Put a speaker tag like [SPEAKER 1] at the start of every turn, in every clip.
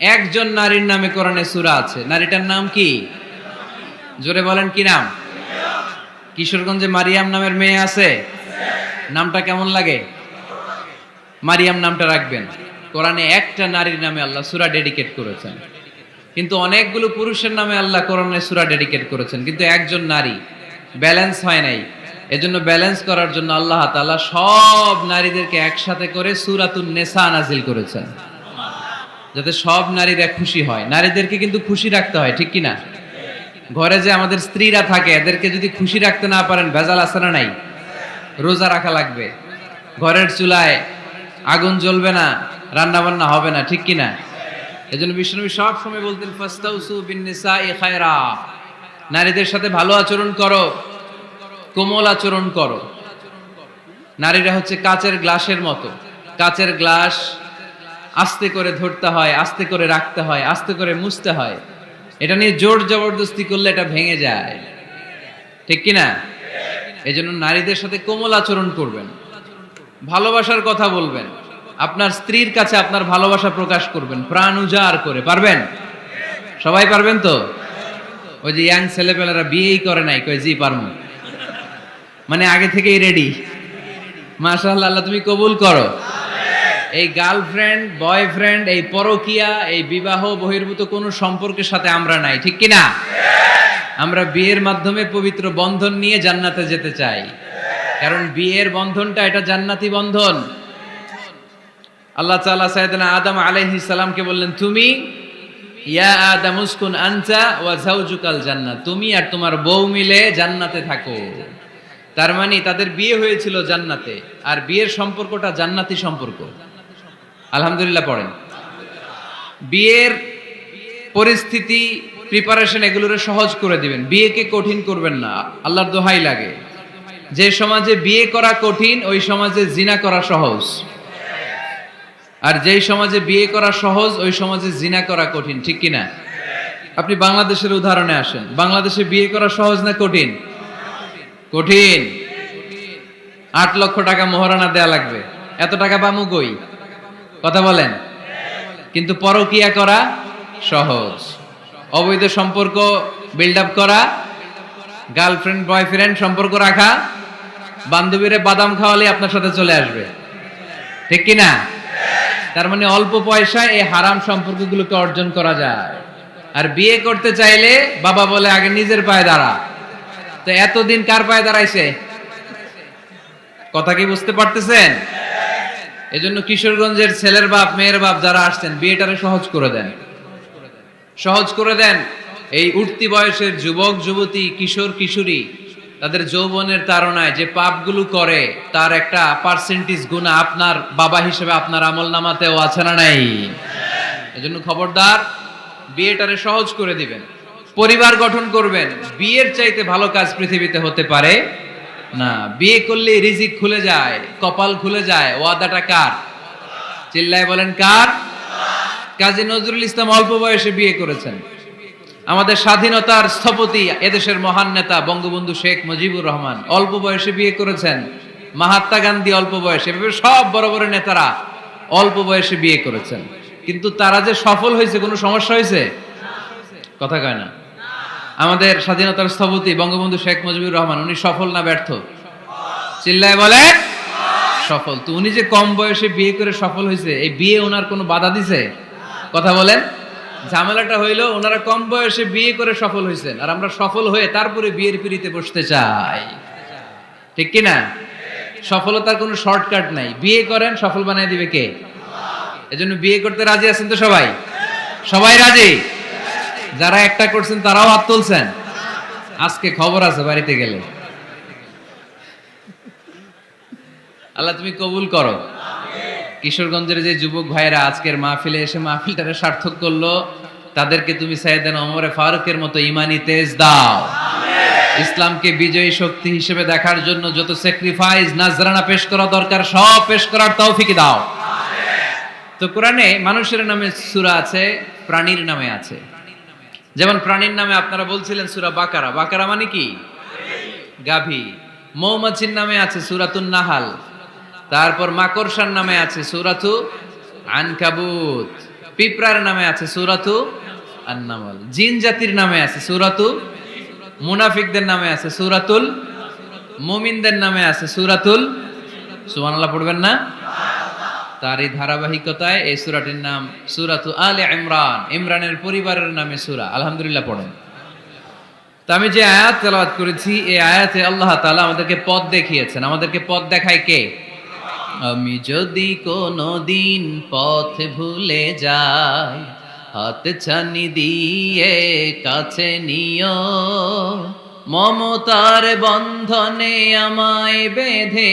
[SPEAKER 1] একজন নারীর নামে কোরআনে সূরা আছে। নারীটার নাম কি? জোরে বলেন কি নাম? কিশোরগঞ্জে মারিয়াম নামের মেয়ে আছে? নামটা কেমন লাগে? মারিয়াম নামটা রাখবেন। কোরআনে একটা নারীর নামে আল্লাহ সূরা ডেডিকেট করেছেন। কিন্তু অনেকগুলো পুরুষের নামে আল্লাহ কোরআনে সুরা ডেডিকেট করেছেন। কিন্তু একজন নারী ব্যালেন্স হয় নাই। এজন্য ব্যালেন্স করার জন্য আল্লাহ তাআলা সব নারীদেরকে একসাথে করে সূরাতুন নেসা নাজিল করেছেন। যাতে সব নারীরা খুশি হয়। নারীদেরকে কিন্তু খুশি রাখতে হয়, ঠিক কি না ঘরে যে আমাদের স্ত্রীরা থাকে, এদেরকে যদি খুশি রাখতে না পারেন, ভেজাল আছে না নাই। রোজা রাখা লাগবে। ঘরের চুলায় আগুন জ্বলবে না রান্না বান্না হবে না, ঠিক কি না জন্য বিষ্ণুবী সব সময় বলতেন, ফাস্তাউসু বিন নিসাই খায়রা। নারীদের সাথে ভালো আচরণ করো, কোমল আচরণ করো। নারীরা হচ্ছে কাচের গ্লাসের মতো। কাচের গ্লাস আস্তে করে ধরতে হয়, আস্তে করে রাখতে হয়, আস্তে করে মুছতে হয়। এটা নিয়ে জোর জবরদস্তি করলে এটা ভেঙে যায়। ঠিক কি না এই জন্য নারীদের সাথে কোমল আচরণ করবেন। ভালোবাসার কথা বলবেন। আপনার স্ত্রীর কাছে আপনার ভালোবাসা প্রকাশ করবেন, প্রাণ উজাড় করে। পারবেন? সবাই পারবেন তো? ওই যে ইয়াং ছেলেপেলেরা বিয়েই করে নাই কই জি পারমু মানে আগে থেকেই রেডি মাশাআল্লাহ, আল্লাহ তুমি কবুল করো। এই গার্লফ্রেন্ড, বয়ফ্রেন্ড, এই পরকিয়া, এই বিবাহ বহির্ভূত কোনো সম্পর্কের সাথে আমরা নাই, ঠিক কি না আমরা বিয়ের মাধ্যমে পবিত্র বন্ধন নিয়ে জান্নাতে যেতে চাই। কারণ বিয়ের বন্ধনটা এটা জান্নাতি বন্ধন। আল্লাহ তাআলা সাইয়েদনা আদম আলাইহিস সালামকে বললেন, তুমি, ইয়া আদম উসকুন আনতা ওয়া যাওজুকাল জান্নাত। তুমি আর তোমার বউ মিলে জান্নাতে থাকো। তার মানে তাদের বিয়ে হয়েছিল জান্নাতে, আর বিয়ের সম্পর্কটা জান্নাতি সম্পর্ক। আলহামদুলিল্লাহ পড়েন। বিয়ের পরিস্থিতি প্রিপারেশন এগুলোরে সহজ করে দিবেন। বিয়েকে কঠিন করবেন না। আল্লাহর দোহাই লাগে। যে সমাজে বিয়ে করা কঠিন, ওই সমাজে জিনা করা সহজ। আর যেই সমাজে বিয়ে করা সহজ, ওই সমাজে জিনা করা কঠিন, ঠিক কিনা আপনি বাংলাদেশের উদাহরণে আসেন। বাংলাদেশে বিয়ে করা সহজ না কঠিন? কঠিন। আট লক্ষ টাকা মোহরানা দেয়া লাগবে। এত টাকা পামু কই? কথা বলেন। কিন্তু পরকিয়া করা সহজ। অবৈধ সম্পর্ক বিল্ড আপ করা গার্লফ্রেন্ড বয়ফ্রেন্ড সম্পর্ক রাখা, বান্ধবীরে বাদাম খাওয়ালে আপনার সাথে চলে আসবে। ঠিক কি না তার মানে অল্প পয়সায় এই হারাম সম্পর্কগুলোকে অর্জন করা যায়। আর বিয়ে করতে চাইলে বাবা বলে, আগে নিজের পায়ে দাঁড়া। তো এতদিন কার পায়ে দাঁড়াইছে? কথা কি বুঝতে পারতেছেন? এজন্য কিশোরগঞ্জের ছেলের বাপ, মেয়ের বাপ যারা আসছেন, বিয়েটারে সহজ করে দেন। সহজ করে দেন। এই উঠতি বয়সের যুবক, যুবতী, কিশোর, কিশোরী, তাদের যৌবনের তাড়নায় যে পাপগুলো করে, তার একটা পার্সেন্টেজ গুণা আপনার বাবা হিসেবে আপনার আমল নামাতেও আছে না নাই? এজন্য খবরদার, বিয়েটারে সহজ করে দিবেন। পরিবার গঠন করবেন। বিয়ের চাইতে ভালো কাজ পৃথিবীতে হতে পারে। না, বিয়ে করলে রিজিক খুলে যায়, কপাল খুলে যায়, ওয়াদাটা কার? চিল্লায় বলেন কার? কাজী নজরুল ইসলাম অল্প বয়সে বিয়ে করেছেন। আমাদের স্বাধীনতার স্থপতি এদেশের মহান নেতা বঙ্গবন্ধু শেখ মুজিবুর রহমান অল্প বয়সে বিয়ে করেছেন। মহাত্মা গান্ধী অল্প বয়সে, এভাবে সব বড় বড় নেতারা অল্প বয়সে বিয়ে করেছেন। কিন্তু তারা যে সফল হয়েছে, কোনো সমস্যা হয়েছে? কথা কয় না। আমাদের স্বাধীনতার স্থপতি বঙ্গবন্ধু শেখ মুজিবুর রহমান, উনি সফল না ব্যর্থ? চিল্লায় বলে সফল। তো উনি যে কম বয়সে বিয়ে করে সফল হয়েছে, এই বিয়ে ওনার কোনো বাধা দিছে? কথা বলেন। ঝামেলাটা হইল, ওনারা কম বয়সে বিয়ে করে সফল হয়েছেন, আর আমরা সফল হয়ে তারপরে বিয়ের পিড়িতে বসতে চাই। ঠিক কি না? সফলতার কোনো শর্টকাট নাই। বিয়ে করেন, সফল বানিয়ে দিবে কে? এজন্য বিয়ে করতে রাজি আছেন তো সবাই? সবাই রাজি? যারা একটা করছেন, তারাও হাত তুলছেন। আজকে খবর আছে বাড়িতে গেলে। আল্লাহ, তুমি কবুল করো। কিশোরগঞ্জের যে যুবক ভাইরা আজকের মাহফিলে এসে মাহফিলটারে সার্থক করল, তাদেরকে তুমি সাইয়েদান ওমরে ফারুকের মতো ইমানি তেজ দাও। ইসলামকে বিজয়ী শক্তি হিসেবে দেখার জন্য যত স্যাক্রিফাইস নাজরানা পেশ করা দরকার, সব পেশ করার তৌফিক দাও। তো কোরআনে মানুষের নামে সূরা আছে, প্রাণীর নামে আছে। যেমন প্রাণীর নামে আপনারা বলছিলেন সুরা বাকারা। বাকারা মানে কি? গাভী। মৌমাছির নামে আছে সূরাতুন নাহাল। তারপর মাকড়সার নামে আছে সূরাতু আনকাবুত। পিঁপড়ার নামে আছে সুরাতু আন্নামাল। জিন জাতির নামে আছে সুরাতু মুনাফিকদের নামে আছে সুরাতুল মুমিনদের নামে আছে সুরাতুল সুবহানাল্লাহ, পড়বেন না? তার এই ধারাবাহিকতায় এই সুরাটির নাম সুরাতু আলে ইমরান। ইমরানের পরিবারের নামে সুরা। আলহামদুলিল্লাহ পড়েন। তো আমি যে আয়াত তেলাওয়াত করেছি, এই আয়াতে আল্লাহ তাআলা আমাদেরকে পথ দেখিয়েছেন। আমাদেরকে পথ দেখায় কে? আমি যদি কোনো দিন পথ ভুলে যাই, হাত ছানি দিয়ে কাছে নিও, মমতার বন্ধনে আমায় বেঁধে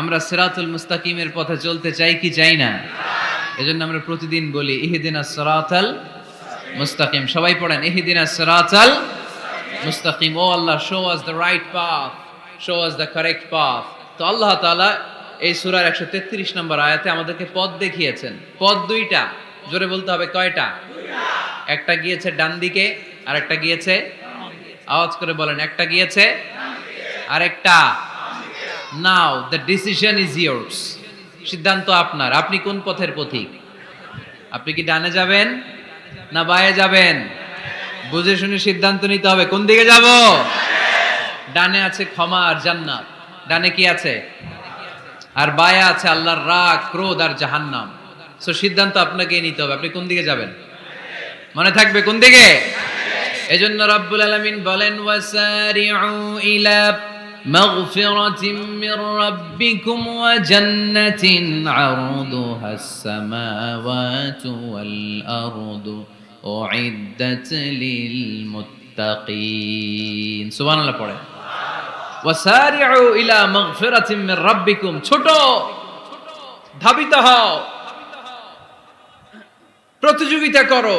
[SPEAKER 1] আমরা সিরাতুল মুস্তাকিমের পথে চলতে চাই কি চাই না? এজন্য আমরা প্রতিদিন বলি, ইহদিনা সিরাতাল মুস্তাকিম। সবাই পড়েন, ইহদিনা সিরাতাল মুস্তাকিম। ও Allah show us the right path show us the correct path তো আল্লাহ তাআলা এই সূরার 133 নম্বর আয়াতে আমাদেরকে পথ দেখিয়েছেন। পথ দুইটা, জোরে বলতে হবে কয়টা? একটা গিয়েছে ডান দিকে আর একটা গিয়েছে আওয়াজ করে বলেন, একটা গিয়েছে আরেকটা now the decision is yours সিদ্ধান্ত আপনার। আপনি কোন পথের পথিক? আপনি কি ডানে যাবেন না বায়ে যাবেন? বুঝে শুনে সিদ্ধান্ত নিতে হবে। কোন দিকে যাব? ডানে আছে ক্ষমা আর জান্নাত। ডানে কি আছে? আর বায়ে আছে আল্লাহর রাগ, ক্রোধ আর জাহান্নাম। সো সিদ্ধান্ত আপনাকে নিতে হবে। আপনি কোন দিকে যাবেন? মনে থাকবে কোন দিকে? এজন্য রব্বুল আলামিন বলেন, ওয়াসারিউ ইলা مغفرة من ربكم وجنة عرضها السماوات والأرض أعدت للمتقين سبحان الله পড়ে ওয়াসারিউ ইলা মাগফিরাতিম মির রাব্বিকুম ছোট ধাবিত হও প্রতিযোগিতা করো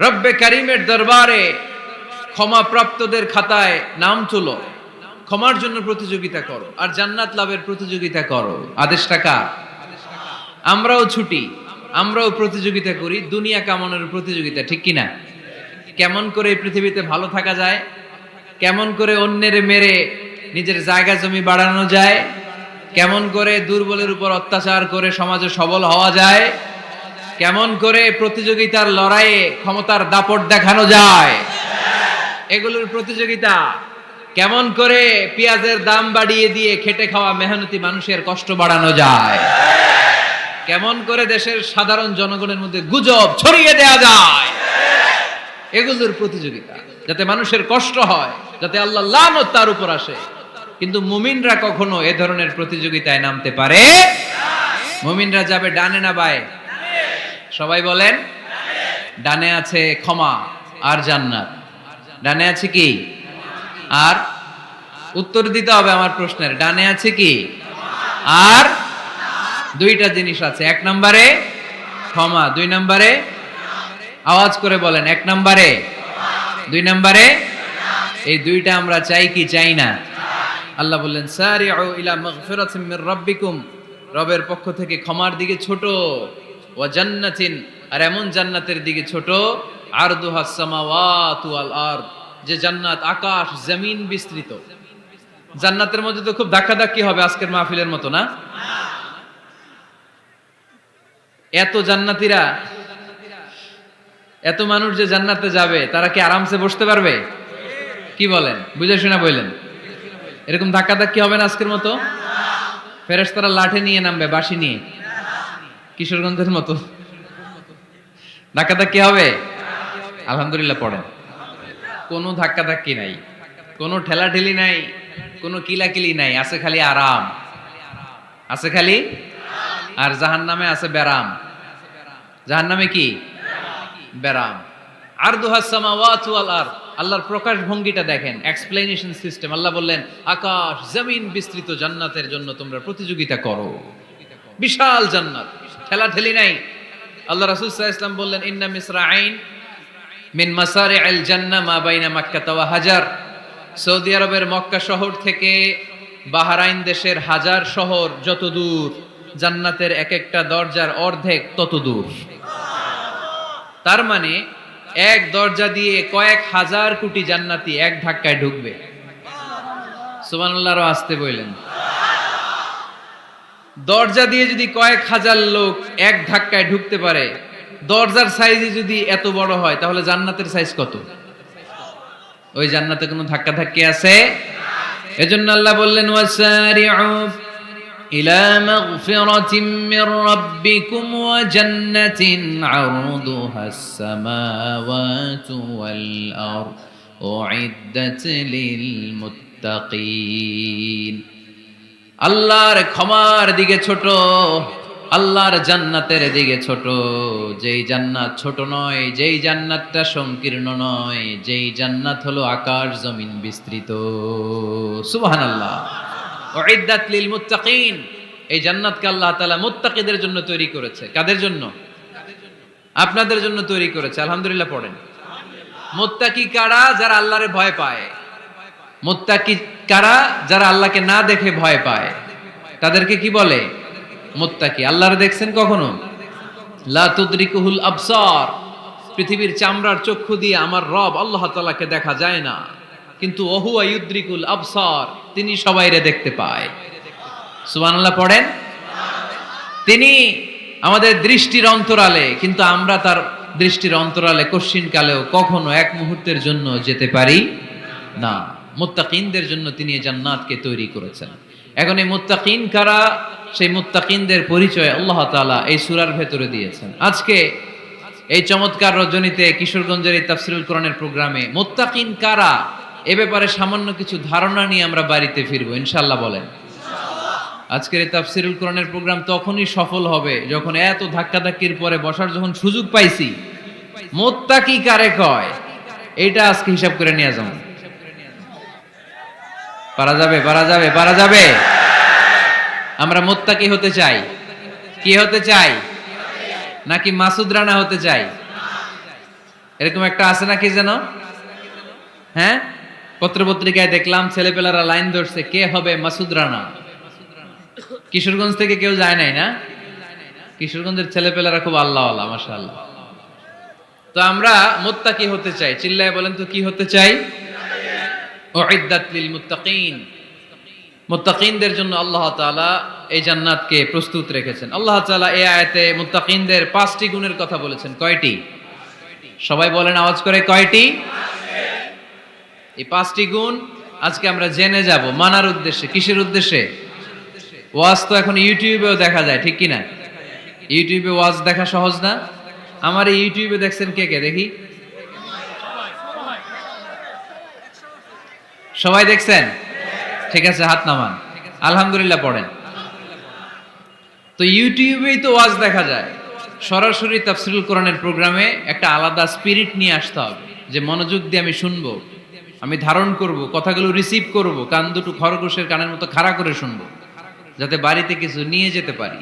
[SPEAKER 1] রব্বে কারিমের দরবারে ক্ষমা প্রাপ্তদের খাতায় নাম তুলো ক্ষমার জন্য প্রতিযোগিতা করো আর জান্নাত লাভের প্রতিযোগিতা করো। আদেশটা কার আমরাও ছুটি, আমরাও প্রতিযোগিতা করি, দুনিয়া কামনের প্রতিযোগিতা, ঠিক কিনা? কেমন করে এই পৃথিবীতে ভালো থাকা যায়? কেমন করে অন্যের মেরে নিজের জায়গা জমি বাড়ানো যায়? কেমন করে দুর্বলের উপর অত্যাচার করে সমাজে সবল হওয়া যায়? কেমন করে প্রতিযোগিতার লড়াইয়ে ক্ষমতার দাপট দেখানো যায়? এগুলোর প্রতিযোগিতা কেমন করে পেঁয়াজের দাম বাড়িয়ে দিয়ে খেটে খাওয়া মেহনতি মানুষের কষ্ট বাড়ানো যায়? কেমন করে দেশের সাধারণ জনগণের মধ্যে গুজব ছড়িয়ে দেয়া যায়? এগুলোর প্রতিযোগিতা, যাতে মানুষের কষ্ট হয়, যাতে আল্লাহ লানত তার উপর আসে। কিন্তু মুমিনরা কখনো এ ধরনের প্রতিযোগিতায় নামতে পারে? মুমিনরা যাবে ডানে না বায়ে? সবাই বলেন, ডানে আছে ক্ষমা আর জান্নাত। ডানে আছে কি? আর উত্তর দিতে হবে আমার প্রশ্নের। ডানে আছে কি? আর দুইটা জিনিস আছে। এক নম্বরে ক্ষমা, দুই নম্বরে আওয়াজ করে বলেন, এক নম্বরে। দুই নম্বরে এই দুইটা আমরা চাই কি, চাই না? আল্লাহ বললেন, সারিউ ইলা মির রবের পক্ষ থেকে ক্ষমার দিকে ছোট। ওয়া জান্নাতিন, আর এমন জান্নাতের দিকে ছোট। আরদুহা সামাওয়াতু ওয়াল আরদ। যে জান্নাত, আকাশ, জমিন বিস্তৃত। জান্নাতের মধ্যে তো খুব ধাক্কাধাক্কি হবে আজকের মাহফিলের মতো, না? এত জান্নাতীরা, এত মানুষ যে জান্নাতে যাবে, তারা কি আরামসে বসতে পারবে? কি বলেন? বুঝে শোনা বললেন এরকম ধাক্কা ধাক্কি হবে না আজকের মতো? ফেরেস তারা লাঠে নিয়ে নামবে বাসি নিয়ে। কিশোরগঞ্জের মতো। ধাক্কা ধাক্কি হবে? আলহামদুলিল্লাহ পড়েন। কোনো ধাক্কা ধাক্কি নাই। কোনো ঠেলাঠেলি নাই, কোনো কিলাকিলি নাই, আছে খালি আরাম। আছে খালি আর জাহান নামে আছে ব্যারাম। জাহান নামে কি? ব্যারাম। আর দুহাসামাওয়াত ওয়াল আর আল্লাহর প্রকাশ ভঙ্গিটা দেখেন এক্সপ্লেনেশন সিস্টেম আল্লাহ বললেন, আকাশ, জমিন বিস্তৃত জান্নাতের জন্য তোমরা প্রতিযোগিতা করো। বিশাল জান্নাত। ঠেলা ঠেলি নাই। আল্লাহ রাসূল ইসলাম বললেন, ইন্না মিসরা আইন মিন মাসারে আল জান্না মা বাইনা মাক্কা ওয়া হাজার। সৌদি আরবের মক্কা শহর থেকে বাহারাইন দেশের হাজার শহর যত দূর, জান্নাতের এক একটা দরজার অর্ধেক তত দূর। তার মানে এক দরজা দিয়ে কয়েক হাজার কোটি জান্নাতি এক ধাক্কায় ঢুকবে। সুবহানাল্লাহর আসতে বললেন। দরজা দিয়ে যদি কয়েক হাজার লোক এক ধাক্কায় ঢুকতে পারে দরজার সাইজে যদি এত বড় হয়, তাহলে জান্নাতের সাইজ কত? ওই জান্নাতে কোনো ধাক্কা ধাক্কি আছে? এজন্য আল্লাহ বললেন, ওয়াসারিউ রাব্বিকুম ওয়া জান্নাতিন আরদুহাস সামাওয়াতু ওয়াল আরদ, উইদ্দাত লিল মুত্তাকিন। আল্লাহর ক্ষমার দিকে ছোট। আল্লাহর জান্নাতের দিকে ছোট। যেই জান্নাত ছোট নয়, যেই জান্নাতটা সংকীর্ণ নয়, যেই জান্নাত হলো আকাশ জমিন বিস্তৃত। সুবহানাল্লাহ। উইদ্দাত লিল মুত্তাকিন। এই জান্নাতকে আল্লাহ তাআলা মুত্তাকিদের জন্য তৈরি করেছে। কাদের জন্য? আপনাদের জন্য তৈরি করেছে। আলহামদুলিল্লাহ পড়েন। মুত্তাকি কারা? যারা আল্লাহরে ভয় পায়। মুত্তাকি কারা? যারা আল্লাহকে না দেখে ভয় পায়। তাদেরকে কি বলে? মুত্তাকি। আল্লাহরে দেখছেন কখনো? লা তুদরিকুহুল আবসার। পৃথিবীর চামড়ার চক্ষু দিয়ে আমার রব আল্লাহ তাআলাকে দেখা যায় না। কিন্তু ওহুয়া ইউদ্রিকুল আবসার, তিনি সবাইরে দেখতে পায়। সুবহানাল্লাহ পড়েন? তিনি আমাদের দৃষ্টির অন্তরালে, কিন্তু আমরা তার দৃষ্টির অন্তরালে কশ্চিন কালেও কখনো এক মুহূর্তের জন্য যেতে পারি না। মুত্তাকিনদের জন্য তিনি জান্নাতকে তৈরি করেছেন। এখন এই মুত্তাকিন কারা? সেই মুত্তাকিনদের পরিচয় আল্লাহ তাআলা এই সূরার ভেতরে দিয়েছেন। আজকে এই চমৎকার রজনীতে কিশোরগঞ্জের এই তাফসিরুল কোরআনের প্রোগ্রামে মুত্তাকিন কারা? এ ব্যাপারে সামান্য কিছু ধারণা নিয়ে আমরা বাড়িতে ফিরবো ইনশাল্লাহ বলেন। আজকের এই তাফসিরুল কোরআনের প্রোগ্রাম তখনই সফল হবে যখন এত ধাক্কাধাক্কির পরে বসার যখন সুযোগ পাইছি। মোত্তাকি কারে কয়? এটা আজকে হিসাব করে নিয়ে যাও। পারা যাবে পারা যাবে পারা যাবে। আমরা মোত্তাকি হতে চাই। কি হতে চাই? নাকি মাসুদ রানা হতে চাই? এরকম একটা আছে নাকি যেন? হ্যাঁ? পত্রপত্রিকায় দেখলাম ছেলেপেলারা লাইন ধরছে, কে হবে মাসুদ রানা? কিশোরগঞ্জ থেকে কেউ যায় নাই না? কিশোরগঞ্জের ছেলেপেলারা খুব আল্লাহ আল্লাহ মাশাআল্লাহ। তো আমরা মুত্তাকি হতে চাই। চিল্লায় বলেন তো কি হতে চাই? উইদ্দাত লিল মুত্তাকিন মুত্তাকিনদের জন্য আল্লাহ তাআলা এই জান্নাতকে প্রস্তুত রেখেছেন। আল্লাহ তাআলা এই আয়াতে মুত্তাকিনদের পাঁচটি গুণের কথা বলেছেন। কয়টি? সবাই বলেন আওয়াজ করে কয়টি? এই পাঁচটি গুণ আজকে আমরা জেনে যাব। মানার উদ্দেশ্যে, কিসের উদ্দেশ্যে? ওয়াজ তো এখন ইউটিউবেও দেখা যায়, ঠিক কি না ইউটিউবে ওয়াজ দেখা সহজ না? আমার ইউটিউবে দেখছেন কে কে? দেখি। সবাই দেখছেন? ঠিক আছে, হাত নামান। আলহামদুলিল্লাহ পড়েন। তো ইউটিউবেই তো ওয়াজ দেখা যায়। সরাসরি তাফসিরুল কোরআনের প্রোগ্রামে একটা আলাদা স্পিরিট নিয়ে আসতে হবে, যে মনোযোগ দিয়ে আমি শুনব, আমি ধারণ করব, কথাগুলো রিসিভ করব, কান দুটো খরগোশের কানের মতো খাড়া করে শুনব, যাতে বাড়িতে কিছু নিয়ে যেতে পারি।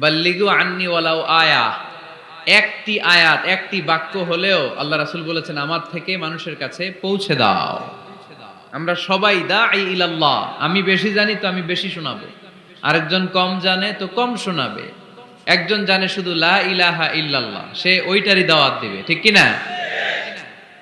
[SPEAKER 1] বাল্লিগু আন্নি ওয়ালাউ আয়া। একটি আয়াত, একটি বাক্য হলেও আল্লাহ রাসুল বলেছেন, আমার থেকে মানুষের কাছে পৌঁছে দাও। আমরা সবাই দা ইলাল্লাহ আমি বেশি জানি তো আমি বেশি শোনাবো। আরেকজন কম জানে তো কম শোনাবে। একজন জানে শুধু লা ইলাহা ইল্লাল্লাহ সে ওইটারই দাওয়াত দিবে, ঠিক কি না